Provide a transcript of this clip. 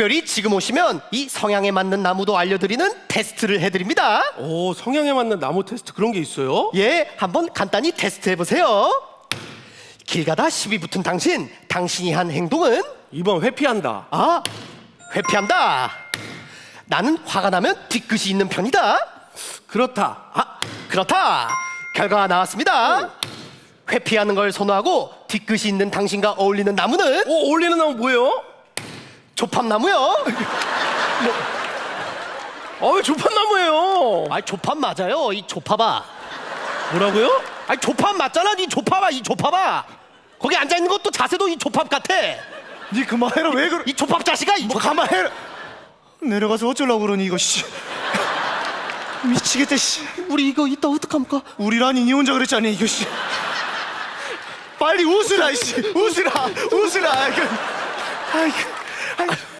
특별히 지금 오시면 이 성향에 맞는 나무도 알려드리는 테스트를 해드립니다. 오 성향에 맞는 나무 테스트 그런 게 있어요? 예, 한번 간단히 테스트 해보세요. 길 가다 시비 붙은 당신, 당신이 한 행동은 2번 회피한다. 아, 회피한다. 나는 화가 나면 뒤끝이 있는 편이다. 그렇다. 아, 그렇다. 결과가 나왔습니다. 회피하는 걸 선호하고 뒤끝이 있는 당신과 어울리는 나무는 오 어울리는 나무 뭐예요? 조팝나무요. 어왜 조판나무예요? 아, 조팝 맞아요. 이 조팝아. 뭐라고요? 아, 조팝 맞잖아. 이 조팝아, 이 조팝아. 거기 앉아 있는 것도 자세도 이 조팝 같아. 니 그만해라 왜 그러? 이 조팝 자식아, 이 뭐 조팝. 가만해라. 내려가서 어쩌려고 그러니 이거 씨. 미치겠다 씨. 우리 이거 이따 어떡합니까? 우리라니 니 혼자 그랬잖니 이거 씨. 빨리 웃으라 씨. 웃으라 웃으라. 아이고. 아이고. I,